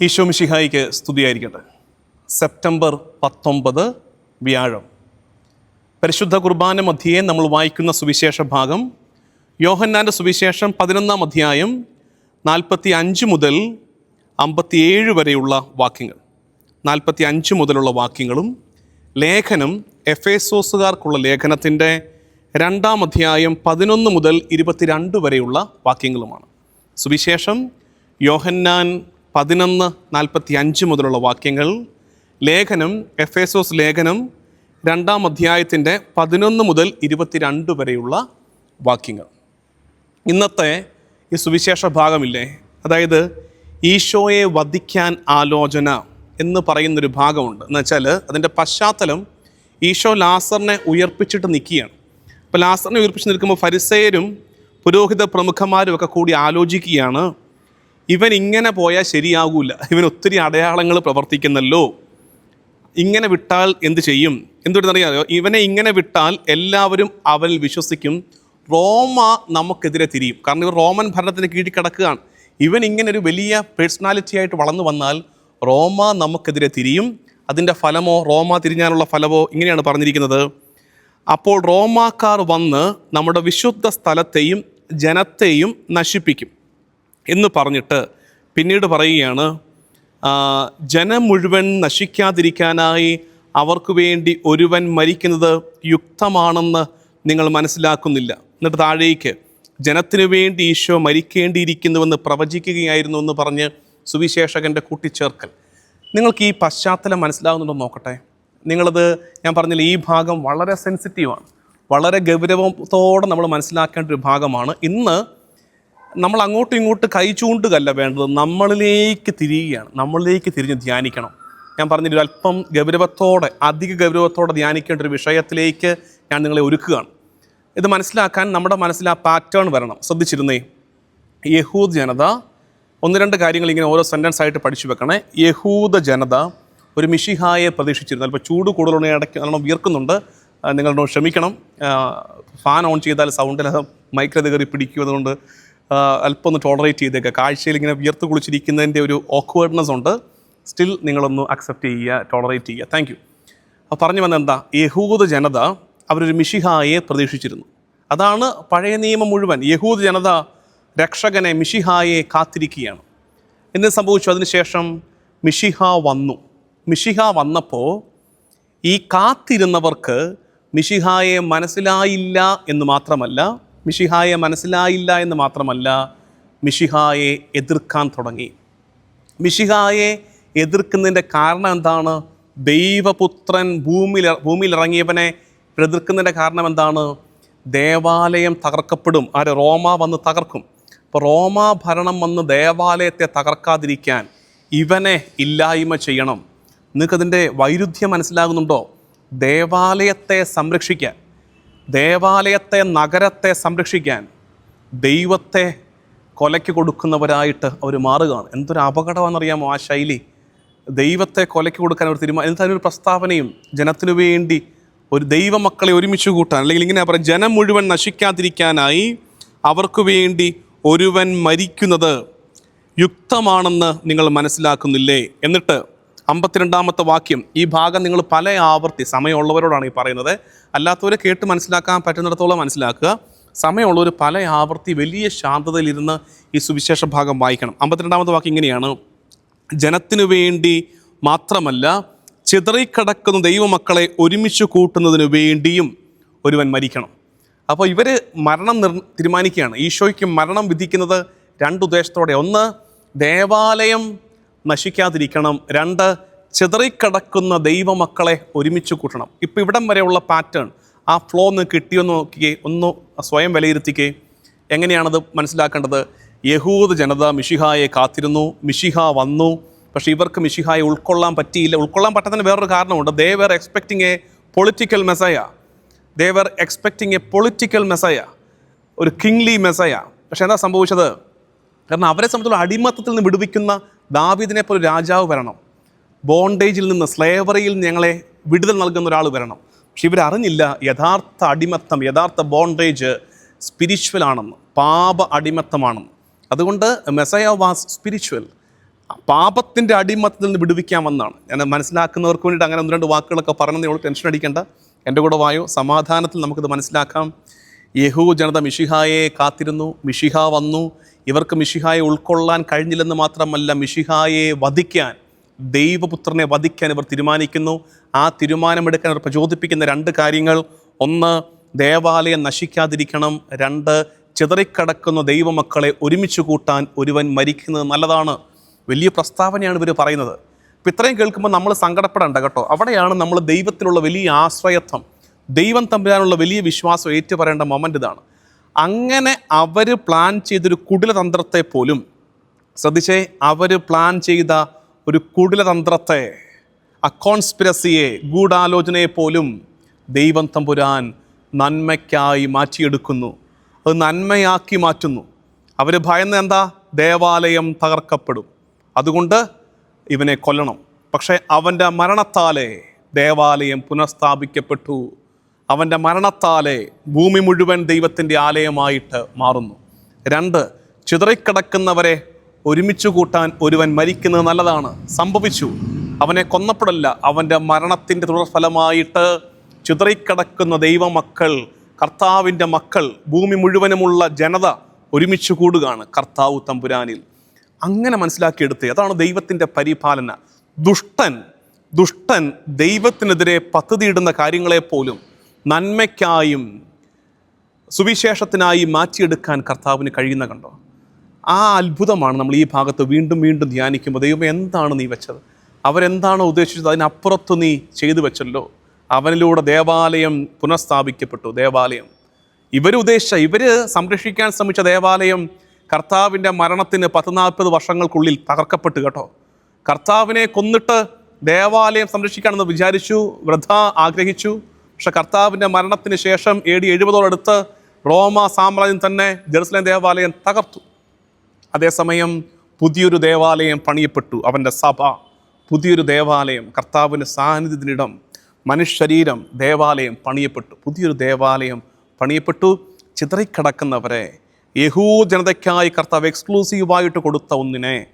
ഈശോ മിഷിഹായിക്ക് സ്തുതിയായിരിക്കട്ടെ. സെപ്റ്റംബർ പത്തൊമ്പത് വ്യാഴം. പരിശുദ്ധ കുർബാന മധ്യേ നമ്മൾ വായിക്കുന്ന സുവിശേഷ ഭാഗം യോഹന്നാന്റെ സുവിശേഷം പതിനൊന്നാം അധ്യായം നാൽപ്പത്തി അഞ്ച് മുതൽ അമ്പത്തിയേഴ് വരെയുള്ള വാക്യങ്ങൾ. നാൽപ്പത്തി അഞ്ച് മുതലുള്ള വാക്യങ്ങളും ലേഖനം എഫേസോസുകാർക്കുള്ള ലേഖനത്തിന്റെ രണ്ടാം അധ്യായം പതിനൊന്ന് മുതൽ ഇരുപത്തിരണ്ട് വരെയുള്ള വാക്യങ്ങളുമാണ്. സുവിശേഷം യോഹന്നാൻ പതിനൊന്ന് നാൽപ്പത്തി അഞ്ച് മുതലുള്ള വാക്യങ്ങൾ. ലേഖനം എഫ് എസോസ് ലേഖനം രണ്ടാം അധ്യായത്തിന്റെ പതിനൊന്ന് മുതൽ ഇരുപത്തിരണ്ട് വരെയുള്ള വാക്യങ്ങൾ. ഇന്നത്തെ ഈ സുവിശേഷ ഭാഗമില്ലേ? അതായത് ഈശോയെ വധിക്കാൻ ആലോചന എന്ന് പറയുന്നൊരു ഭാഗമുണ്ട്. എന്ന് വെച്ചാൽ അതിന്റെ പശ്ചാത്തലം ഈശോ ലാസറിനെ ഉയർപ്പിച്ചിട്ട് നിൽക്കുകയാണ്. അപ്പോൾ ലാസറിനെ ഉയർപ്പിച്ച് നിൽക്കുമ്പോൾ ഫരിസേരും പുരോഹിത പ്രമുഖന്മാരും ഒക്കെ കൂടി ആലോചിക്കുകയാണ് ഇവൻ ഇങ്ങനെ പോയാൽ ശരിയാകൂല. ഇവൻ ഒത്തിരി അടയാളങ്ങൾ പ്രവർത്തിക്കുന്നല്ലോ. ഇങ്ങനെ വിട്ടാൽ എന്ത് ചെയ്യും? എന്തുകൊണ്ടെന്നറിയാമോ? ഇവനെ ഇങ്ങനെ വിട്ടാൽ എല്ലാവരും അവനിൽ വിശ്വസിക്കും. റോമ നമുക്കെതിരെ തിരിയും. കാരണം ഇവർ റോമൻ ഭരണത്തിന് കീഴിൽ കിടക്കുകയാണ്. ഇവൻ ഇങ്ങനെ ഒരു വലിയ പേഴ്സണാലിറ്റി ആയിട്ട് വളർന്നു വന്നാൽ റോമ നമുക്കെതിരെ തിരിയും. അതിന്റെ ഫലമോ റോമ തിരിഞ്ഞാലുള്ള ഫലമോ ഇങ്ങനെയാണ് പറഞ്ഞിരിക്കുന്നത്. അപ്പോൾ റോമാക്കാർ വന്ന് നമ്മുടെ വിശുദ്ധ സ്ഥലത്തെയും ജനത്തെയും നശിപ്പിക്കും. എന്ന് പറഞ്ഞിട്ട് പിന്നീട് പറയുകയാണ് ജനം മുഴുവൻ നശിക്കാതിരിക്കാനായി അവർക്ക് വേണ്ടി ഒരുവൻ മരിക്കുന്നത് യുക്തമാണെന്ന് നിങ്ങൾ മനസ്സിലാക്കുന്നില്ല. എന്നിട്ട് താഴേക്ക് ജനത്തിനു വേണ്ടി ഈശോ മരിക്കേണ്ടിയിരിക്കുന്നുവെന്ന് പ്രവചിക്കുകയായിരുന്നു എന്ന് പറഞ്ഞ് സുവിശേഷകന്റെ കൂട്ടിച്ചേർക്കൽ. നിങ്ങൾക്ക് ഈ പശ്ചാത്തലം മനസ്സിലാവുന്നുണ്ടോ നോക്കട്ടെ. നിങ്ങളത് ഞാൻ പറഞ്ഞില്ല ഈ ഭാഗം വളരെ സെൻസിറ്റീവാണ് വളരെ ഗൗരവത്തോടെ നമ്മൾ മനസ്സിലാക്കേണ്ട ഒരു ഭാഗമാണ്. ഇന്ന് നമ്മൾ അങ്ങോട്ടും ഇങ്ങോട്ട് കൈ ചൂണ്ടുകല്ല വേണ്ടത്. നമ്മളിലേക്ക് തിരിയുകയാണ്. നമ്മളിലേക്ക് തിരിഞ്ഞ് ധ്യാനിക്കണം. ഞാൻ പറഞ്ഞൊരു അല്പം ഗൗരവത്തോടെ അധിക ഗൗരവത്തോടെ ധ്യാനിക്കേണ്ട ഒരു വിഷയത്തിലേക്ക് ഞാൻ നിങ്ങളെ ഒരുക്കുകയാണ്. ഇത് മനസ്സിലാക്കാൻ നമ്മുടെ മനസ്സിൽ ആ പാറ്റേൺ വരണം. ശ്രദ്ധിച്ചിരുന്നേ യഹൂദ് ജനത ഒന്ന് രണ്ട് കാര്യങ്ങൾ ഇങ്ങനെ ഓരോ സെന്റൻസ് ആയിട്ട് പഠിച്ചു വെക്കണേ. യഹൂദ ജനത ഒരു മിഷിഹായെ പ്രതീക്ഷിച്ചിരുന്നു. അല്പം ചൂട് കൂടുതലുള്ള ഇടയ്ക്ക് നല്ലോണം വിയർക്കുന്നുണ്ട്. നിങ്ങളോട് ക്ഷമിക്കണം. ഫാൻ ഓൺ ചെയ്താൽ സൗണ്ടിൽ മൈക്കിലത് കയറി പിടിക്കും അതുകൊണ്ട് ആ, അല്പം ഒന്ന് ടോളറേറ്റ് ചെയ്തേക്കുക കാഴ്ചയിൽ ഇങ്ങനെ വിയർത്ത് കുളിച്ചിരിക്കുന്നതിന്റെ ഒരു ഓക്വേർഡ്നെസ് ഉണ്ട്. സ്റ്റിൽ നിങ്ങളൊന്ന് അക്സെപ്റ്റ് ചെയ്യുക ടോളറേറ്റ് ചെയ്യുക. താങ്ക് യു അപ്പോൾ പറഞ്ഞു വന്ന എന്താ? യഹൂദ ജനത അവരൊരു മിഷിഹായെ പ്രതീക്ഷിച്ചിരുന്നു. അതാണ് പഴയ നിയമം മുഴുവൻ. യഹൂദ ജനത രക്ഷകനെ മിഷിഹായെ കാത്തിരിക്കുകയാണ്. എന്ത് സംഭവിച്ചു? അതിനുശേഷം മിഷിഹ വന്നു. മിഷിഹ വന്നപ്പോൾ ഈ കാത്തിരുന്നവർക്ക് മിഷിഹായെ മനസ്സിലായില്ല എന്ന് മാത്രമല്ല മിഷിഹായെ മനസ്സിലായില്ല എന്ന് മാത്രമല്ല മിഷിഹായെ എതിർക്കാൻ തുടങ്ങി. മിഷിഹായെ എതിർക്കുന്നതിന്റെ കാരണം എന്താണ്? ദൈവപുത്രൻ ഭൂമിയിൽ ഭൂമിയിൽ ഇറങ്ങിയവനെ എതിർക്കുന്നതിന്റെ കാരണം എന്താണ്? ദേവാലയം തകർക്കപ്പെടും. ആര്? റോമ വന്ന് തകർക്കും. അപ്പോൾ റോമ ഭരണം വന്ന് ദേവാലയത്തെ തകർക്കാതിരിക്കാൻ ഇവനെ ഇല്ലായ്മ ചെയ്യണം. നിങ്ങൾക്കതിന്റെ വൈരുദ്ധ്യം മനസ്സിലാകുന്നുണ്ടോ? ദേവാലയത്തെ സംരക്ഷിക്കാൻ. ദേവാലയത്തെ നഗരത്തെ സംരക്ഷിക്കാൻ ദൈവത്തെ കൊലയ്ക്ക് കൊടുക്കുന്നവരായിട്ട് അവർ മാറുകയാണ്. എന്തൊരു അപകടമാണെന്നറിയാമോ ആ ശൈലി? ദൈവത്തെ കൊലയ്ക്ക് കൊടുക്കാൻ അവർ തീരുമാനം എന്നിട്ട് അതിനൊരു പ്രസ്താവനയും ജനത്തിനു വേണ്ടി ഒരു ദൈവമക്കളെ ഒരുമിച്ച് കൂട്ടാൻ അല്ലെങ്കിൽ ഇങ്ങനെ പറയാം ജനം മുഴുവൻ നശിക്കാതിരിക്കാനായി അവർക്ക് വേണ്ടി ഒരുവൻ മരിക്കുന്നത് യുക്തമാണെന്ന് നിങ്ങൾ മനസ്സിലാക്കുന്നില്ലേ? എന്നിട്ട് അമ്പത്തിരണ്ടാമത്തെ വാക്യം. ഈ ഭാഗം നിങ്ങൾ പല ആവർത്തി സമയമുള്ളവരോടാണ് ഈ പറയുന്നത്. അല്ലാത്തവരെ കേട്ട് മനസ്സിലാക്കാൻ പറ്റുന്നിടത്തോളം മനസ്സിലാക്കുക. സമയമുള്ളവർ പല ആവർത്തി വലിയ ശാന്തതയിലിരുന്ന് ഈ സുവിശേഷ ഭാഗം വായിക്കണം. അമ്പത്തിരണ്ടാമത്തെ വാക്യം ഇങ്ങനെയാണ്. ജനത്തിനു വേണ്ടി മാത്രമല്ല ചിതറിക്കിടക്കുന്ന ദൈവമക്കളെ ഒരുമിച്ച് കൂട്ടുന്നതിന് വേണ്ടിയും ഒരുവൻ മരിക്കണം. അപ്പോൾ ഇവർ മരണം നിർ തീരുമാനിക്കുകയാണ്. ഈശോയ്ക്ക് മരണം വിധിക്കുന്നത് രണ്ട് ഉദ്ദേശത്തോടെ. ഒന്ന് ദേവാലയം നശിക്കാതിരിക്കണം. രണ്ട് ചിതറിക്കിടക്കുന്ന ദൈവമക്കളെ ഒരുമിച്ച് കൂട്ടണം. ഇപ്പോൾ ഇവിടം വരെയുള്ള പാറ്റേൺ ആ ഫ്ലോ ഒന്ന് കിട്ടിയൊന്ന് നോക്കിയേ ഒന്ന് സ്വയം വിലയിരുത്തിക്കേ. എങ്ങനെയാണത് മനസ്സിലാക്കേണ്ടത്? യഹൂദ് ജനത മിഷിഹായെ കാത്തിരുന്നു മിഷിഹ വന്നു. പക്ഷേ ഇവർക്ക് മിഷിഹായെ ഉൾക്കൊള്ളാൻ പറ്റിയില്ല. ഉൾക്കൊള്ളാൻ പറ്റാത്തതിന് വേറൊരു കാരണമുണ്ട്. They were expecting a political messiah they were expecting a political messiah ഒരു കിങ്ലി മെസ്സയ പക്ഷേ എന്താ സംഭവിച്ചത്? കാരണം അവരെ സംബന്ധിച്ചുള്ള അടിമത്തത്തിൽ നിന്ന് വിടുവിക്കുന്ന ദാവീദിനെ പോലെ രാജാവ് വരണം. ബോണ്ടേജിൽ നിന്ന് സ്ലേവറിയിൽ ഞങ്ങളെ വിടുതൽ നൽകുന്ന ഒരാൾ വരണം. പക്ഷെ ഇവരറിഞ്ഞില്ല യഥാർത്ഥ അടിമത്തം യഥാർത്ഥ ബോണ്ടേജ് സ്പിരിച്വൽ ആണെന്ന് പാപ അടിമത്തമാണെന്ന്. അതുകൊണ്ട് മെസയ വാസ് സ്പിരിച്വൽ പാപത്തിന്റെ അടിമത്തത്തിൽ നിന്ന് വിടുവിക്കാൻ വന്നാണ് ഞാൻ മനസ്സിലാക്കുന്നവർക്ക് വേണ്ടിയിട്ട് അങ്ങനെ ഒന്ന് രണ്ട് വാക്കുകളൊക്കെ പറഞ്ഞു നിങ്ങൾ ടെൻഷൻ അടിക്കേണ്ട. എന്റെ കൂടെ വായോ? സമാധാനത്തിൽ നമുക്കിത് മനസ്സിലാക്കാം. യഹൂ ജനത മിഷിഹായെ കാത്തിരുന്നു. മിഷിഹ വന്നു. ഇവർക്ക് മിഷിഹായെ ഉൾക്കൊള്ളാൻ കഴിഞ്ഞില്ലെന്ന് മാത്രമല്ല മിഷിഹായെ വധിക്കാൻ ദൈവപുത്രനെ വധിക്കാൻ ഇവർ തീരുമാനിക്കുന്നു. ആ തീരുമാനമെടുക്കാൻ അവർ പ്രചോദിപ്പിക്കുന്ന രണ്ട് കാര്യങ്ങൾ. ഒന്ന് ദേവാലയം നശിക്കാതിരിക്കണം. രണ്ട് ചിതറിക്കടക്കുന്ന ദൈവമക്കളെ ഒരുമിച്ച് കൂട്ടാൻ ഒരുവൻ മരിക്കുന്നത് നല്ലതാണ്. വലിയ പ്രസ്താവനയാണ് ഇവർ പറയുന്നത്. അപ്പം ഇത്രയും കേൾക്കുമ്പോൾ നമ്മൾ സങ്കടപ്പെടേണ്ട കേട്ടോ. അവിടെയാണ് നമ്മൾ ദൈവത്തിലുള്ള വലിയ ആശ്രയത്വം. ദൈവം തമ്പുരാനുള്ള വലിയ വിശ്വാസം ഏറ്റുപറയേണ്ട മൊമെന്റ് ഇതാണ്. അങ്ങനെ അവർ പ്ലാൻ ചെയ്തൊരു കുടിലതന്ത്രത്തെ പോലും ശ്രദ്ധിച്ചേ അവർ പ്ലാൻ ചെയ്ത ഒരു കുടിലതന്ത്രത്തെ ആ കോൺസ്പിരസിയെ ഗൂഢാലോചനയെ പോലും ദൈവം തമ്പുരാൻ നന്മയ്ക്കായി മാറ്റിയെടുക്കുന്നു. അത് നന്മയാക്കി മാറ്റുന്നു. അവർ ഭയന്ന് എന്താ? ദേവാലയം തകർക്കപ്പെടും. അതുകൊണ്ട് ഇവനെ കൊല്ലണം. പക്ഷേ അവന്റെ മരണത്താലേ ദേവാലയം പുനഃസ്ഥാപിക്കപ്പെട്ടു. അവന്റെ മരണത്താലെ ഭൂമി മുഴുവൻ ദൈവത്തിന്റെ ആലയമായിട്ട് മാറുന്നു. രണ്ട് ചിതറിക്കിടക്കുന്നവരെ ഒരുമിച്ച് കൂട്ടാൻ ഒരുവൻ മരിക്കുന്നത് നല്ലതാണ്. സംഭവിച്ചു. അവനെ കൊന്നപ്പെടല്ല അവന്റെ മരണത്തിന്റെ തുടർഫലമായിട്ട് ചിതറിക്കിടക്കുന്ന ദൈവമക്കൾ കർത്താവിന്റെ മക്കൾ ഭൂമി മുഴുവനുമുള്ള ജനത ഒരുമിച്ച് കൂടുകയാണ് കർത്താവ് തമ്പുരാനിൽ. അങ്ങനെ മനസ്സിലാക്കിയെടുത്ത് അതാണ് ദൈവത്തിന്റെ പരിപാലന. ദുഷ്ടൻ ദുഷ്ടൻ ദൈവത്തിനെതിരെ പദ്ധതിയിടുന്ന കാര്യങ്ങളെ പോലും നന്മയ്ക്കായും സുവിശേഷത്തിനായി മാറ്റിയെടുക്കാൻ കർത്താവിന് കഴിയുന്ന കണ്ടോ? ആ അത്ഭുതമാണ് നമ്മൾ ഈ ഭാഗത്ത് വീണ്ടും വീണ്ടും ധ്യാനിക്കുമ്പോൾ ദൈവം എന്താണ് നീ വെച്ചത്? അവരെന്താണ് ഉദ്ദേശിച്ചത്? അതിനപ്പുറത്ത് നീ ചെയ്തു വെച്ചല്ലോ. അവനിലൂടെ ദേവാലയം പുനഃസ്ഥാപിക്കപ്പെട്ടു ദേവാലയം. ഇവരുദ്ദേശിച്ച ഇവർ സംരക്ഷിക്കാൻ ശ്രമിച്ച ദേവാലയം കർത്താവിന്റെ മരണത്തിന് പത്ത് നാൽപ്പത് വർഷങ്ങൾക്കുള്ളിൽ തകർക്കപ്പെട്ടു കേട്ടോ. കർത്താവിനെ കൊന്നിട്ട് ദേവാലയം സംരക്ഷിക്കാമെന്ന് വിചാരിച്ചു വൃഥ ആഗ്രഹിച്ചു. പക്ഷെ കർത്താവിന്റെ മരണത്തിന് ശേഷം എ ഡി എഴുപതോടടുത്ത് റോമ സാമ്രാജ്യം തന്നെ ജെറുസലേം ദേവാലയം തകർത്തു. അതേസമയം പുതിയൊരു ദേവാലയം പണിയപ്പെട്ടു. അവന്റെ സഭ പുതിയൊരു ദേവാലയം കർത്താവിന്റെ സാന്നിധ്യത്തിനിടം മനുഷ്യരീരം ദേവാലയം പണിയപ്പെട്ടു. പുതിയൊരു ദേവാലയം പണിയപ്പെട്ടു. ചിതറിക്കിടക്കുന്നവരെ യഹൂ ജനതയ്ക്കായി കർത്താവ് എക്സ്ക്ലൂസീവായിട്ട് കൊടുത്ത ഒന്നിനെ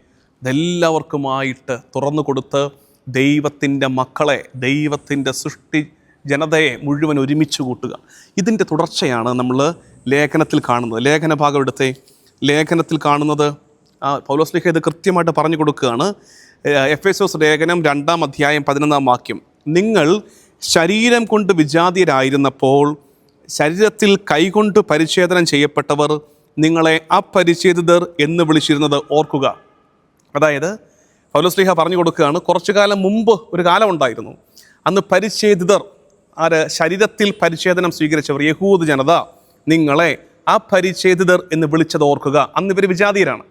ഇതെല്ലാവർക്കുമായിട്ട് തുറന്നു കൊടുത്ത് ദൈവത്തിന്റെ മക്കളെ ദൈവത്തിന്റെ സൃഷ്ടി ജനതയെ മുഴുവൻ ഒരുമിച്ച് കൂട്ടുക. ഇതിന്റെ തുടർച്ചയാണ് നമ്മൾ ലേഖനത്തിൽ കാണുന്നത്. ലേഖന ഭാഗം എടുത്തേ. ലേഖനത്തിൽ കാണുന്നത് ആ, പൗലോസ് ലേഖ ഇത് കൃത്യമായിട്ട് പറഞ്ഞു കൊടുക്കുകയാണ്. എഫ് എസ് എസ് ലേഖനം രണ്ടാം അധ്യായം പതിനൊന്നാം വാക്യം. നിങ്ങൾ ശരീരം കൊണ്ട് വിജാതിയരായിരുന്നപ്പോൾ ശരീരത്തിൽ കൈകൊണ്ട് പരിച്ഛേദനം ചെയ്യപ്പെട്ടവർ നിങ്ങളെ അപരിച്ഛേദിതർ എന്ന് വിളിച്ചിരുന്നത് ഓർക്കുക. അതായത് പൗലോസ്ലിഹ പറഞ്ഞു കൊടുക്കുകയാണ് കുറച്ചു കാലം മുമ്പ് ഒരു കാലം ഉണ്ടായിരുന്നു. അന്ന് പരിച്ഛേദിതർ ആര് ശരീരത്തിൽ പരിച്ഛേദനം സ്വീകരിച്ചവർ യഹൂദ് ജനത നിങ്ങളെ ആ പരിച്ഛേദിതർ എന്ന് വിളിച്ചത് ഓർക്കുക. അന്ന് ഇവർ വിജാതീയരാണ്.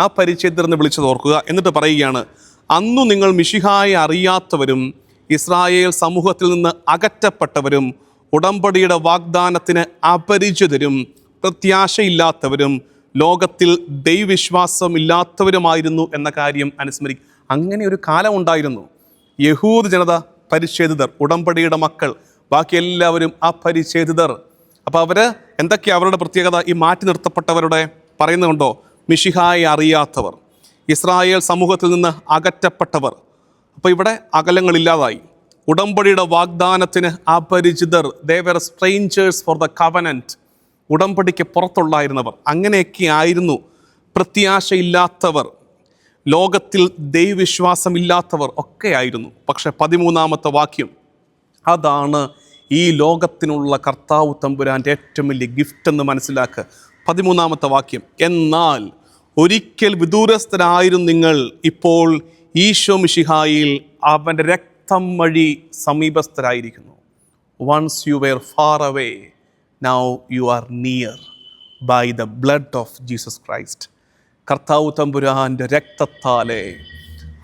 ആ പരിച്ഛേദിതർ എന്ന് വിളിച്ചത് ഓർക്കുക. എന്നിട്ട് പറയുകയാണ് അന്നു നിങ്ങൾ മിഷിഹായെ അറിയാത്തവരും ഇസ്രായേൽ സമൂഹത്തിൽ നിന്ന് അകറ്റപ്പെട്ടവരും ഉടമ്പടിയുടെ വാഗ്ദാനത്തിന് അപരിചിതരും പ്രത്യാശയില്ലാത്തവരും ലോകത്തിൽ ദൈവവിശ്വാസം ഇല്ലാത്തവരുമായിരുന്നു എന്ന കാര്യം അനുസ്മരിക്കും. അങ്ങനെ ഒരു കാലമുണ്ടായിരുന്നു യഹൂദ് ജനത പരിച്ഛേദിതർ ഉടമ്പടിയുടെ മക്കൾ ബാക്കി എല്ലാവരും അപരിച്ഛേദിതർ അപ്പോൾ അവർ എന്തൊക്കെയാണ് അവരുടെ പ്രത്യേകത? ഈ മാറ്റി നിർത്തപ്പെട്ടവരുടെ പറയുന്നുണ്ടോ? മിഷിഹായെ അറിയാത്തവർ. ഇസ്രായേൽ സമൂഹത്തിൽ നിന്ന് അകറ്റപ്പെട്ടവർ. അപ്പോൾ ഇവിടെ അകലങ്ങളില്ലാതായി ഉടമ്പടിയുടെ വാഗ്ദാനത്തിന് അപരിചിതർ. They were strangers for the covenant ഉടമ്പടിക്ക് പുറത്തുള്ളായിരുന്നവർ. അങ്ങനെയൊക്കെ ആയിരുന്നു പ്രത്യാശയില്ലാത്തവർ. ലോകത്തിൽ ദൈവവിശ്വാസമില്ലാത്തവർ ഒക്കെ ആയിരുന്നു. പക്ഷേ പതിമൂന്നാമത്തെ വാക്യം. അതാണ് ഈ ലോകത്തിനുള്ള കർത്താവ് തമ്പുരാന്റെ ഏറ്റവും വലിയ ഗിഫ്റ്റ് എന്ന് മനസ്സിലാക്കുക പതിമൂന്നാമത്തെ വാക്യം. എന്നാൽ ഒരിക്കൽ വിദൂരസ്ഥരായിരുന്നു നിങ്ങൾ ഇപ്പോൾ ഈശോ മിഷിഹായിൽ അവന്റെ രക്തം വഴി സമീപസ്ഥരായിരിക്കുന്നു. Once you were far away now you are near by the blood of Jesus Christ കർത്താവ് തമ്പുരാന്റെ രക്തത്താലെ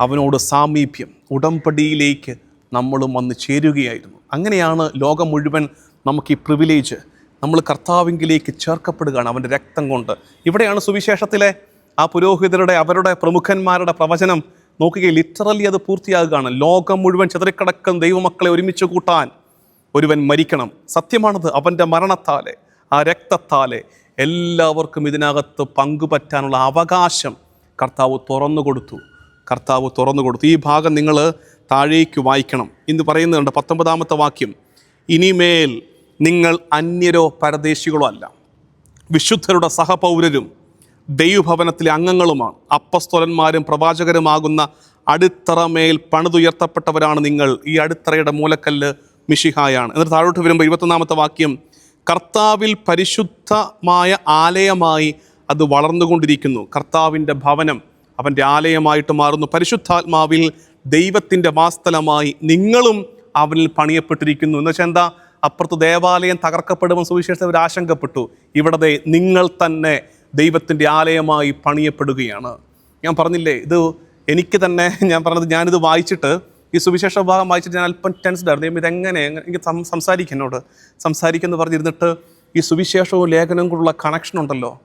അവനോട് സാമീപ്യം ഉടമ്പടിയിലേക്ക് നമ്മളും വന്ന് ചേരുകയായിരുന്നു. അങ്ങനെയാണ് ലോകം മുഴുവൻ നമുക്ക് ഈ പ്രിവിലേജ് നമ്മൾ കർത്താവിങ്കിലേക്ക് ചേർക്കപ്പെടുകയാണ് അവന്റെ രക്തം കൊണ്ട്. ഇവിടെയാണ് സുവിശേഷത്തിലെ ആ പുരോഹിതരുടെ അവരുടെ പ്രമുഖന്മാരുടെ പ്രവചനം. നോക്കുകയും ലിറ്ററലി അത് പൂർത്തിയാകുകയാണ്. ലോകം മുഴുവൻ ചിതറിക്കിടക്കുന്ന ദൈവമക്കളെ ഒരുമിച്ച് കൂട്ടാൻ ഒരുവൻ മരിക്കണം. സത്യമാണത് അവന്റെ മരണത്താലെ ആ രക്തത്താലെ എല്ലാവർക്കും ഇതിനകത്ത് പങ്കുപറ്റാനുള്ള അവകാശം കർത്താവ് തുറന്നു കൊടുത്തു കർത്താവ് തുറന്നു കൊടുത്തു ഈ ഭാഗം നിങ്ങൾ താഴേക്ക് വായിക്കണം. എന്ന് പറയുന്നുണ്ട് പത്തൊമ്പതാമത്തെ വാക്യം. ഇനിമേൽ നിങ്ങൾ അന്യരോ പരദേശികളോ അല്ല. വിശുദ്ധരുടെ സഹപൗരരും ദൈവഭവനത്തിലെ അംഗങ്ങളുമാണ്. അപ്പസ്തോലന്മാരും പ്രവാചകരുമാകുന്ന അടിത്തറമേൽ പണിതുയർത്തപ്പെട്ടവരാണ് നിങ്ങൾ. ഈ അടിത്തറയുടെ മൂലക്കല്ല് മിഷിഹായാണ് എന്നിട്ട് താഴോട്ട് വരുമ്പോൾ ഇരുപത്തൊന്നാമത്തെ വാക്യം. കർത്താവിൽ പരിശുദ്ധമായ ആലയമായി അത് വളർന്നുകൊണ്ടിരിക്കുന്നു. കർത്താവിന്റെ ഭവനം അവന്റെ ആലയമായിട്ട് മാറുന്നു. പരിശുദ്ധാത്മാവിൽ ദൈവത്തിന്റെ വാസ്തലമായി നിങ്ങളും അവനിൽ പണിയപ്പെട്ടിരിക്കുന്നു. എന്ന് വെച്ചാൽ എന്താ? അപ്പുറത്ത് ദേവാലയം തകർക്കപ്പെടുമെന്ന് സുവിശേഷം അവർ ആശങ്കപ്പെട്ടു. ഇവിടെ നിങ്ങൾ തന്നെ ദൈവത്തിന്റെ ആലയമായി പണിയപ്പെടുകയാണ്. ഞാൻ പറഞ്ഞില്ലേ ഇത് എനിക്ക് തന്നെ ഞാൻ പറഞ്ഞത് ഞാനിത് വായിച്ചിട്ട് ഈ സുവിശേഷ ഭാഗം വായിച്ചിട്ട് ഞാൻ അല്പം ടെൻസ്ഡ് ആയിരുന്നു. ഇത് എങ്ങനെ- എനിക്ക് സംസാരിക്കും എന്നോട്. സംസാരിക്കുമെന്ന് പറഞ്ഞിരുന്നിട്ട് ഈ സുവിശേഷവും ലേഖനവും കൂടെയുള്ള കണക്ഷൻ ഉണ്ടല്ലോ.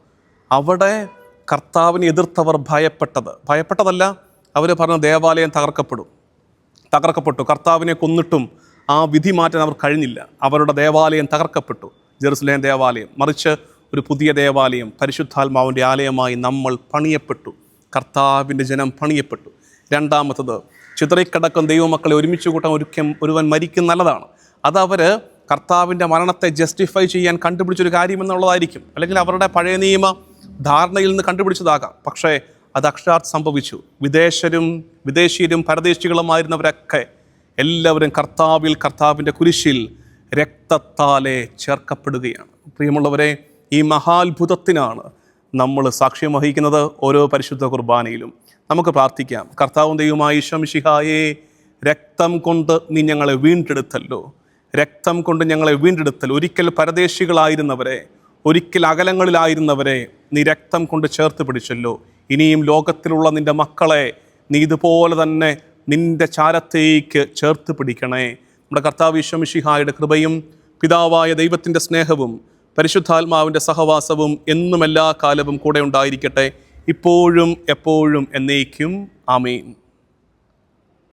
അവിടെ കർത്താവിനെ എതിർത്തവർ ഭയപ്പെട്ടത്. ഭയപ്പെട്ടതല്ല അവർ പറഞ്ഞ ദേവാലയം തകർക്കപ്പെടും. തകർക്കപ്പെട്ടു. കർത്താവിനെ കൊന്നിട്ടും ആ വിധി മാറ്റാൻ അവർ കഴിഞ്ഞില്ല. അവരുടെ ദേവാലയം തകർക്കപ്പെട്ടു. ജെറുസലേം ദേവാലയം. മറിച്ച് ഒരു പുതിയ ദേവാലയം പരിശുദ്ധാത്മാവിന്റെ ആലയമായി നമ്മൾ പണിയപ്പെട്ടു. കർത്താവിന്റെ ജനം പണിയപ്പെട്ടു. രണ്ടാമത്തത് ചിതറിക്കിടക്കും ദൈവമക്കളെ ഒരുമിച്ച് കൂട്ടാൻ ഒരുക്കം ഒരുവൻ മരിക്കും നല്ലതാണ്. അതവർ കർത്താവിന്റെ മരണത്തെ ജസ്റ്റിഫൈ ചെയ്യാൻ കണ്ടുപിടിച്ചൊരു കാര്യമെന്നുള്ളതായിരിക്കും അല്ലെങ്കിൽ അവരുടെ പഴയ നിയമ ധാരണയിൽ നിന്ന് കണ്ടുപിടിച്ചതാകാം. പക്ഷേ അത് അക്ഷരാർത്ഥം സംഭവിച്ചു. വിദേശരും വിദേശീയരും പരദേശികളുമായിരുന്നവരൊക്കെ എല്ലാവരും കർത്താവിൽ കർത്താവിന്റെ കുരിശിൽ രക്തത്താലെ ചേർക്കപ്പെടുകയാണ്. പ്രിയമുള്ളവരെ ഈ മഹാത്ഭുതത്തിനാണ് നമ്മൾ സാക്ഷ്യം വഹിക്കുന്നത് ഓരോ പരിശുദ്ധ കുർബാനയിലും. നമുക്ക് പ്രാർത്ഥിക്കാം. കർത്താവും ദൈവമായി ശംഷിഹായെ രക്തം കൊണ്ട് നീ ഞങ്ങളെ വീണ്ടെടുത്തല്ലോ. രക്തം കൊണ്ട് ഞങ്ങളെ വീണ്ടെടുത്തൽ ഒരിക്കൽ പരദേശികളായിരുന്നവരെ ഒരിക്കൽ അകലങ്ങളിലായിരുന്നവരെ നീ രക്തം കൊണ്ട് ചേർത്ത് പിടിച്ചല്ലോ. ഇനിയും ലോകത്തിലുള്ള നിന്റെ മക്കളെ നീ ഇതുപോലെ തന്നെ നിന്റെ ചാരത്തേക്ക് ചേർത്ത് പിടിക്കണേ നമ്മുടെ കർത്താവ് വിശ്വമിഷിഹായുടെ കൃപയും പിതാവായ ദൈവത്തിന്റെ സ്നേഹവും പരിശുദ്ധാത്മാവിന്റെ സഹവാസവും എന്നും എല്ലാ കാലവും കൂടെ ഉണ്ടായിരിക്കട്ടെ. ഇപ്പോഴും എപ്പോഴും എന്നേക്കും. ആമീൻ.